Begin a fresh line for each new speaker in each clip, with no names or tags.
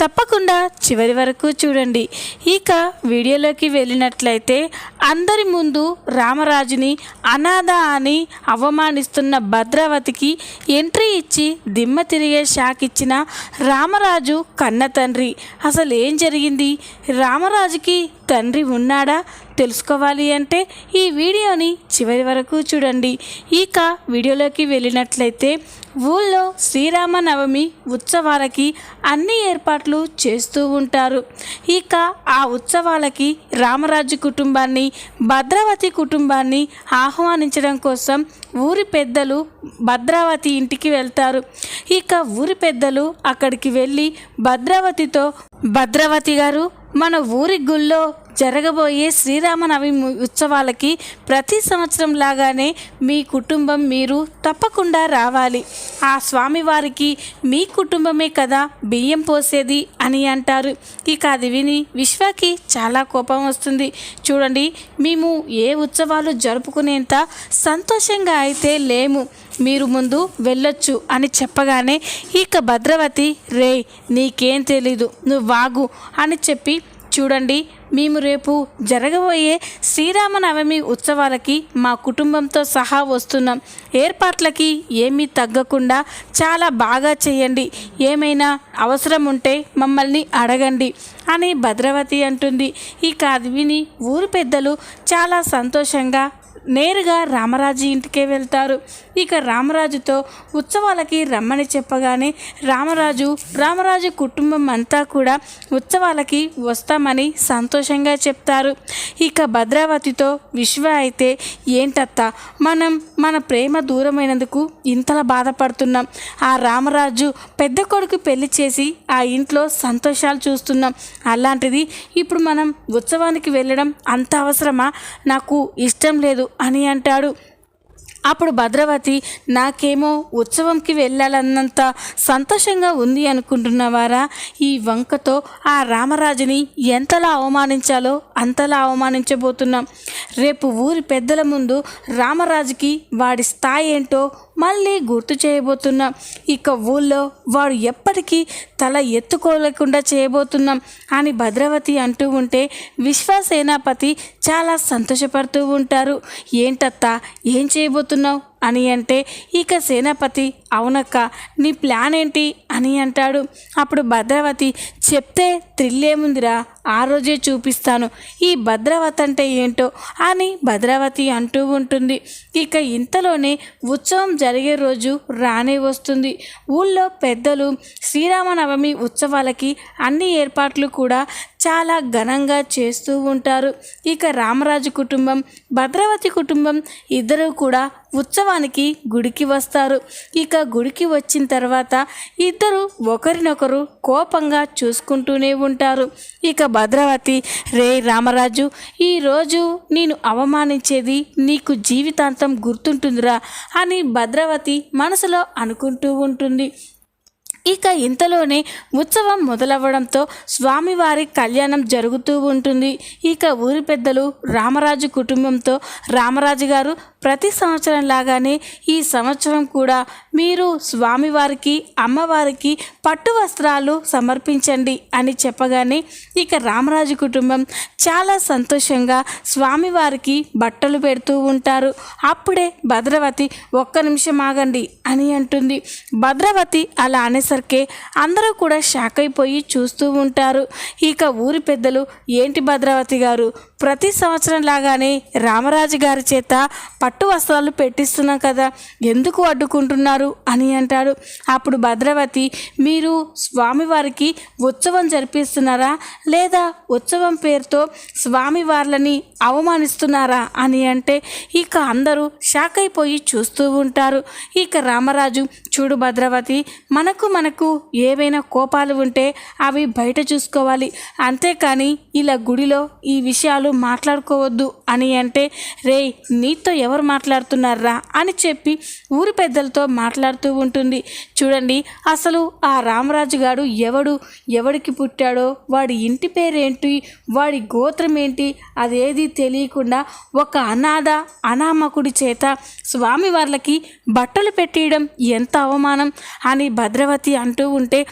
తప్పకుండా చివరి వరకు చూడండి. ఇక వీడియోలోకి వెళ్ళినట్లయితే అందరి ముందు రామరాజుని అనాథ అని అవమానిస్తున్న భద్రావతికి ఎంట్రీ ఇచ్చి దిమ్మ తిరిగే షాక్ ఇచ్చిన రామరాజు కన్న తండ్రి. అసలు ఏం జరిగింది? రామరాజుకి తండ్రి ఉన్నాడా? తెలుసుకోవాలి అంటే ఈ వీడియోని చివరి వరకు చూడండి. ఇక వీడియోలోకి వెళ్ళినట్లయితే ఊళ్ళో శ్రీరామనవమి ఉత్సవాలకి అన్ని ఏర్పాట్లు చేస్తూ ఉంటారు. ఇక ఆ ఉత్సవాలకి రామరాజు కుటుంబాన్ని భద్రావతి కుటుంబాన్ని ఆహ్వానించడం కోసం ఊరి పెద్దలు భద్రావతి ఇంటికి వెళ్తారు. ఇక ఊరి పెద్దలు అక్కడికి వెళ్ళి భద్రావతితో భద్రావతి గారు మన ఊరి గుళ్ళో జరగబోయే శ్రీరామనవమి ఉత్సవాలకి ప్రతి సంవత్సరం లాగానే మీ కుటుంబం మీరు తప్పకుండా రావాలి. ఆ స్వామివారికి మీ కుటుంబమే కదా బియ్యం పోసేది అని అంటారు. ఇక అది విని విశ్వకి చాలా కోపం వస్తుంది. చూడండి మేము ఏ ఉత్సవాలు జరుపుకునేంత సంతోషంగా అయితే లేము. మీరు ముందు వెళ్ళొచ్చు అని చెప్పగానే ఇక భద్రవతి రే నీకేం తెలీదు నువ్వు వాగు అని చెప్పి చూడండి. మేము రేపు జరగబోయే శ్రీరామనవమి ఉత్సవాలకి మా కుటుంబంతో సహా వస్తున్నాం. ఏర్పాట్లకి ఏమీ తగ్గకుండా చాలా బాగా చేయండి. ఏమైనా అవసరం ఉంటే మమ్మల్ని అడగండి అని భద్రవతి అంటుంది. ఈ అది విని ఊరు పెద్దలు చాలా సంతోషంగా నేరుగా రామరాజు ఇంటికే వెళ్తారు. ఇక రామరాజుతో ఉత్సవాలకి రమ్మని చెప్పగానే రామరాజు రామరాజు కుటుంబం అంతా కూడా ఉత్సవాలకి వస్తామని సంతోషంగా చెప్తారు. ఇక భద్రావతితో విశ్వ అయితే ఏంటత్త మనం మన ప్రేమ దూరమైనందుకు ఇంతలా బాధపడుతున్నాం. ఆ రామరాజు పెద్ద కొడుకు పెళ్ళి చేసి ఆ ఇంట్లో సంతోషాలు చూస్తున్నాం. అలాంటిది ఇప్పుడు మనం ఉత్సవానికి వెళ్ళడం అంత అవసరమా? నాకు ఇష్టం లేదు. అని అంటాడు. అప్పుడు భద్రవతి నాకేమో ఉత్సవంకి వెళ్ళాలన్నంత సంతోషంగా ఉంది అనుకుంటున్నవారా? ఈ వంకతో ఆ రామరాజుని ఎంతలా అవమానించాలో అంతలా అవమానించబోతున్నాం. రేపు ఊరి పెద్దల ముందు రామరాజుకి వాడి స్థాయి ఏంటో మళ్ళీ గుర్తు చేయబోతున్నాం ఇక ఊళ్ళో వాడు ఎప్పటికీ తల ఎత్తుకోలేకుండా చేయబోతున్నాం అని భద్రవతి అంటూ ఉంటే విశ్వసేనాపతి చాలా సంతోషపడుతూ ఉంటారు. ఏంటత్తా? ఏం చేయబోతున్నావు? అని అంటే ఇక సేనాపతి అవునక్క నీ ప్లాన్ ఏంటి? అని అంటాడు. అప్పుడు భద్రావతి చెప్తే త్రిల్లేముందిరా ఆ రోజే చూపిస్తాను. ఈ భద్రావతి అంటే ఏంటో? అని భద్రావతి అంటూ ఉంటుంది. ఇక ఇంతలోనే ఉత్సవం జరిగే రోజు రానే వస్తుంది. ఊళ్ళో పెద్దలు శ్రీరామనవమి ఉత్సవాలకి అన్ని ఏర్పాట్లు కూడా చాలా ఘనంగా చేస్తూ ఉంటారు. ఇక రామరాజు కుటుంబం భద్రావతి కుటుంబం ఇద్దరు కూడా ఉత్సవానికి గుడికి వస్తారు. ఇక గుడికి వచ్చిన తర్వాత ఇద్దరు ఒకరినొకరు కోపంగా చూసుకుంటూనే ఉంటారు. ఇక భద్రావతి రే రామరాజు ఈరోజు నేను అవమానించేది నీకు జీవితాంతం గుర్తుంటుందిరా అని భద్రావతి మనసులో అనుకుంటూ ఉంటుంది. ఇక ఇంతలోనే ఉత్సవం మొదలవ్వడంతో స్వామివారి కళ్యాణం జరుగుతూ ఉంటుంది. ఇక ఊరి పెద్దలు రామరాజు కుటుంబంతో రామరాజు గారు ప్రతి సంవత్సరం లాగానే ఈ సంవత్సరం కూడా మీరు స్వామివారికి అమ్మవారికి పట్టు వస్త్రాలు సమర్పించండి అని చెప్పగానే ఇక రామరాజు కుటుంబం చాలా సంతోషంగా స్వామివారికి బట్టలు పెడుతూ ఉంటారు. అప్పుడే భద్రవతి ఒక్క నిమిషం ఆగండి అని అంటుంది. భద్రవతి అలా అనేసరికి అందరూ కూడా షాక్ అయిపోయి చూస్తూ ఉంటారు. ఇక ఊరి పెద్దలు ఏంటి భద్రవతి గారు ప్రతి సంవత్సరం లాగానే రామరాజు గారి చేత పట్టు పట్టు వస్త్రాలు పెట్టిస్తున్నాం కదా ఎందుకు అడ్డుకుంటున్నారు? అని అంటాడు. అప్పుడు భద్రవతి మీరు స్వామివారికి ఉత్సవం జరిపిస్తున్నారా? లేదా ఉత్సవం పేరుతో స్వామివార్లని అవమానిస్తున్నారా? అని అంటే ఇక అందరూ షాక్ అయిపోయి చూస్తూ ఉంటారు. ఇక రామరాజు చూడు భద్రవతి మనకు మనకు ఏవైనా కోపాలు ఉంటే అవి బయట చూసుకోవాలి. అంతేకాని ఇలా గుడిలో ఈ విషయాలు మాట్లాడుకోవద్దు అని అంటే రే నీతో ఎవరు మాట్లాడుతున్నారా? అని చెప్పి ఊరి పెద్దలతో మాట్లాడుతూ ఉంటుంది. చూడండి అసలు ఆ రామరాజు గారు ఎవడు? ఎవడికి పుట్టాడో? వాడి ఇంటి పేరేంటి? వాడి గోత్రం ఏంటి అదేది తెలియకుండా ఒక అనాథ అనామకుడి చేత స్వామి వాళ్ళకి బట్టలు పెట్టేయడం ఎంత అవమానం అని భద్రవతి అంటూ ఉంటే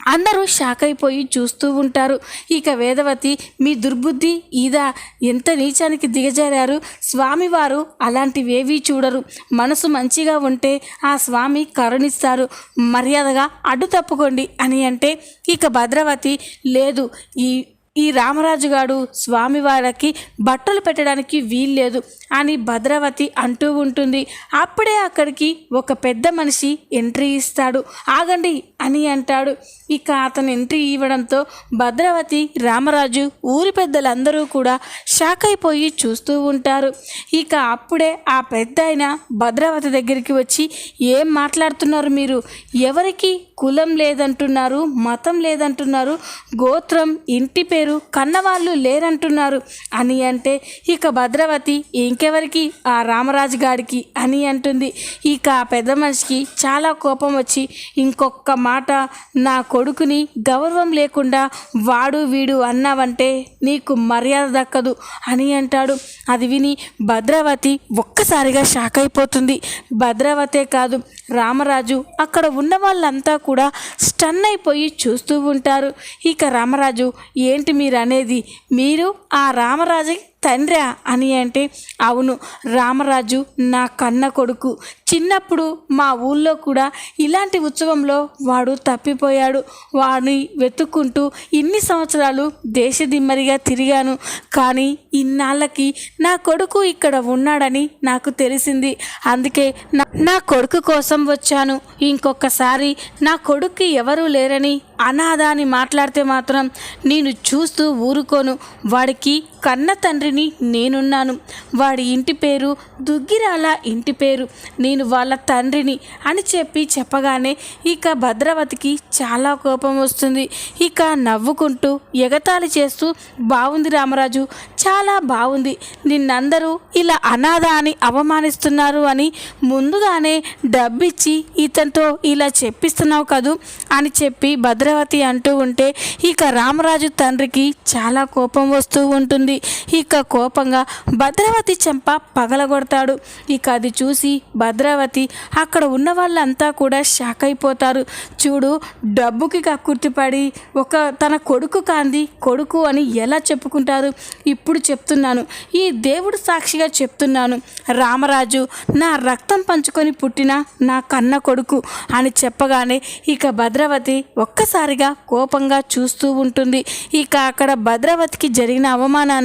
అందరూ షాక్ అయిపోయి చూస్తూ ఉంటారు. ఇక వేదవతి మీ దుర్బుద్ధి ఇదా ఎంత నీచానికి దిగజారారు? స్వామివారు అలాంటివేవీ చూడరు. మనసు మంచిగా ఉంటే ఆ స్వామి కరుణిస్తారు. మర్యాదగా అడ్డు తప్పుకోండి అని అంటే ఇక భద్రవతి లేదు ఈ ఈ రామరాజు గారు స్వామివారికి బట్టలు పెట్టడానికి వీల్లేదు అని భద్రవతి అంటూ ఉంటుంది. అప్పుడే అక్కడికి ఒక పెద్ద మనిషి ఎంట్రీ ఇస్తాడు. ఆగండి అని అంటాడు. ఇక అతను ఎంట్రీ ఇవ్వడంతో భద్రవతి రామరాజు ఊరి పెద్దలందరూ కూడా షాక్ అయిపోయి చూస్తూ ఉంటారు. ఇక అప్పుడే ఆ పెద్ద ఆయన భద్రావతి దగ్గరికి వచ్చి ఏం మాట్లాడుతున్నారు మీరు? ఎవరికి కులం లేదంటున్నారు? మతం లేదంటున్నారు? గోత్రం ఇంటి పేరు కన్నవాళ్ళు లేరంటున్నారు. అని అంటే ఇక భద్రవతి ఇంకెవరికి? ఆ రామరాజు గాడికి అని అంటుంది. ఇక ఆ పెద్ద మనిషికి చాలా కోపం వచ్చి ఇంకొక మాట నా కొడుకుని గౌరవం లేకుండా వాడు వీడు అన్నావంటే నీకు మర్యాద దక్కదు అని అంటాడు. అది విని భద్రావతి ఒక్కసారిగా షాక్ అయిపోతుంది. భద్రావతే కాదు రామరాజు అక్కడ ఉన్న వాళ్ళంతా కూడా స్టన్ అయిపోయి చూస్తూ ఉంటారు. ఇక రామరాజు ఏంటి మీరు అనేది మీరు ఆ రామరాజుకి తండ్రా అని అంటే అవును రామరాజు నా కన్న కొడుకు. చిన్నప్పుడు మా ఊళ్ళో కూడా ఇలాంటి ఉత్సవంలో వాడు తప్పిపోయాడు. వాడిని వెతుక్కుంటూ ఇన్ని సంవత్సరాలు దేశదిమ్మరిగా తిరిగాను. కానీ ఇన్నాళ్ళకి నా కొడుకు ఇక్కడ ఉన్నాడని నాకు తెలిసింది. అందుకే నా నా కొడుకు కోసం వచ్చాను. ఇంకొకసారి నా కొడుక్కి ఎవరూ లేరని అనాథ అని మాట్లాడితే మాత్రం నేను చూస్తూ ఊరుకోను. వాడికి కన్న తండ్రిని నేనున్నాను. వాడి ఇంటి పేరు దుగ్గిరాల ఇంటి పేరు. నేను వాళ్ళ తండ్రిని అని చెప్పి చెప్పగానే ఇక భద్రవతికి చాలా కోపం వస్తుంది. ఇక నవ్వుకుంటూ ఎగతాళి చేస్తూ బాగుంది రామరాజు చాలా బాగుంది నిన్నందరూ ఇలా అనాథ అని అవమానిస్తున్నారు అని ముందుగానే డబ్బిచ్చి ఇతనితో ఇలా చెప్పిస్తున్నావు కదూ అని చెప్పి భద్రవతి అంటూ ఉంటే ఇక రామరాజు తండ్రికి చాలా కోపం వస్తూ ఉంటుంది. ఇక కోపంగా భద్రావతి చెంప పగలగొడతాడు. ఇక అది చూసి భద్రావతి అక్కడ ఉన్న వాళ్ళంతా కూడా షాక్ అయిపోతారు. చూడు డబ్బుకి కక్కుర్తిపడి ఒక తన కొడుకు కాంది కొడుకు అని ఎలా చెప్పుకుంటారు? ఇప్పుడు చెప్తున్నాను. ఈ దేవుడు సాక్షిగా చెప్తున్నాను. రామరాజు నా రక్తం పంచుకొని పుట్టిన నా కన్న కొడుకు అని చెప్పగానే ఇక భద్రావతి ఒక్కసారిగా కోపంగా చూస్తూ ఉంటుంది. ఇక అక్కడ భద్రావతికి జరిగిన అవమానాన్ని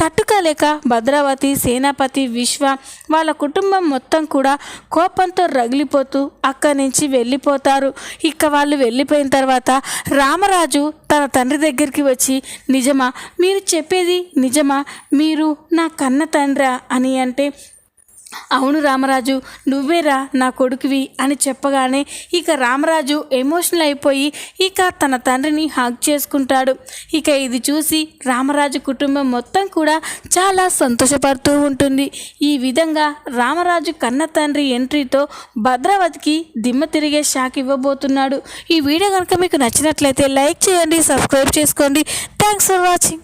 తట్టుకోలేక భద్రావతి సేనాపతి విశ్వ వాళ్ళ కుటుంబం మొత్తం కూడా కోపంతో రగిలిపోతూ అక్కడి నుంచి వెళ్ళిపోతారు. ఇక వాళ్ళు వెళ్ళిపోయిన తర్వాత రామరాజు తన తండ్రి దగ్గరికి వచ్చి నిజమా? మీరు చెప్పేది నిజమా? మీరు నా కన్న తండ్రా? అని అంటే అవును రామరాజు నువ్వేరా నా కొడుకువి అని చెప్పగానే ఇక రామరాజు ఎమోషనల్ అయిపోయి ఇక తన తండ్రిని హాక్ చేసుకుంటాడు. ఇక ఇది చూసి రామరాజు కుటుంబం మొత్తం కూడా చాలా సంతోషపడుతూ ఉంటుంది. ఈ విధంగా రామరాజు కన్న తండ్రి ఎంట్రీతో భద్రావతికి దిమ్మ తిరిగే షాక్ ఇవ్వబోతున్నాడు. ఈ వీడియో కనుక మీకు నచ్చినట్లయితే లైక్ చేయండి సబ్స్క్రైబ్ చేసుకోండి. Thanks for watching